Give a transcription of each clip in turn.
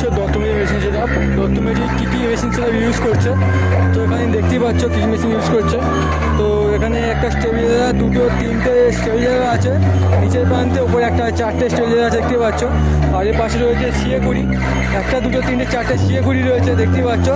to the use করছে। তো এখানে দেখতেই পাচ্ছ কী মেশিন ইউজ করছে। তো এখানে একটা স্টেবিলাইজার দুটো, তিনটে স্টেবিলাইজার আছে। নিচের প্রান্তে উপরে একটা চারটে স্টেবিলাইজার আছে দেখতে পাচ্ছ। আর এর পাশে রয়েছে সিএ কুড়ি। একটা, দুটো, তিনটে, চারটে সিএ কুড়ি রয়েছে, দেখতেই পাচ্ছ।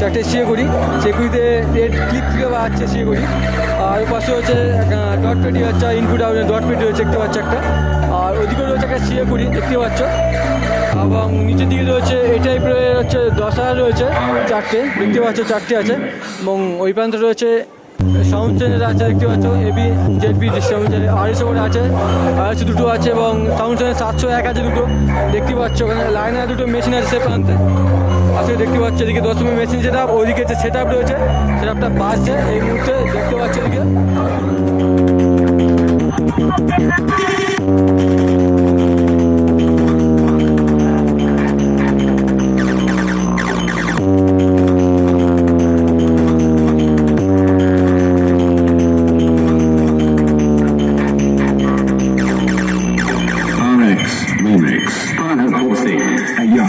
চারটে সিএ কুড়ি। সেগুলিতে রেড ক্লিক থেকে আছে সিএ কুড়ি। আর ওর পাশে হচ্ছে ডট পেটি হচ্ছে ইনপুট আউট ডট পেটি রয়েছে, দেখতে পাচ্ছ একটা। আর ওদিকে রয়েছে একটা সিএ কুড়ি দেখতে পাচ্ছ। এবং নিচের দিকে রয়েছে, এই টাইপের হচ্ছে দশ হাজার রয়েছে। চারটে, দেখতে পাচ্ছ চারটে আছে, এবং ওই প্রান্তে রয়েছে সাউন্ড চ্যানেল আছে, দেখতে পাচ্ছ এবি জেডবি চ্যানেল আড়াইশো করে আছে আড়াইশো দুটো আছে, এবং সাউন্ড চ্যানেল সাতশো এক আছে দুটো, দেখতে পাচ্ছ, ওখানে লাইনার দুটো মেশিন আছে সে প্রান্তে আছে দেখতে পাচ্ছ এদিকে দশমী মেশিন সেট আপ ওইদিকে যে সেট আপ রয়েছে সেট আপটা বাজছে এই মুহূর্তে, দেখতে পাচ্ছ এদিকে।